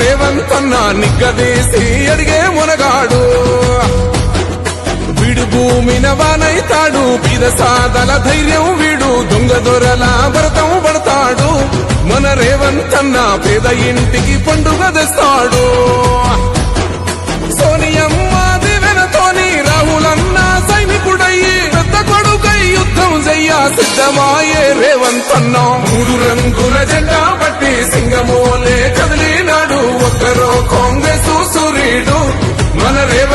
రేవంత్ అన్న నిగ్గదీసి అడిగే మునగాడు. వీడు భూమిన వానైతాడు పీద సాదల ధైర్యం వీడు దొంగ దొరల భరతం పడతాడు. మన రేవంత్ అన్న పేద ఇంటికి పండుగ తెస్తాడు. సోనియమ్మ దివెనతోని రాహులన్న సైనికుడయ్యి పెద్ద కొడుకై యుద్ధం చెయ్య సిద్ధమాయే రేవంత్ అన్న మూడు రంగుల జెండా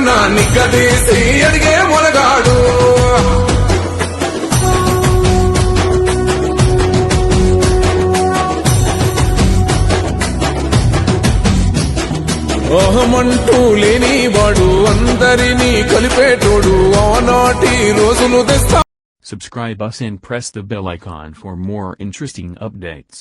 రేవంత్ అన్న నిగ్గదీసి అడిగే మొనగాడు అహమంటూ లేనివాడు అందరినీ కలిపేటోడు ఆనాటి రోజులు తెస్తా Subscribe us and press the bell icon for more interesting updates.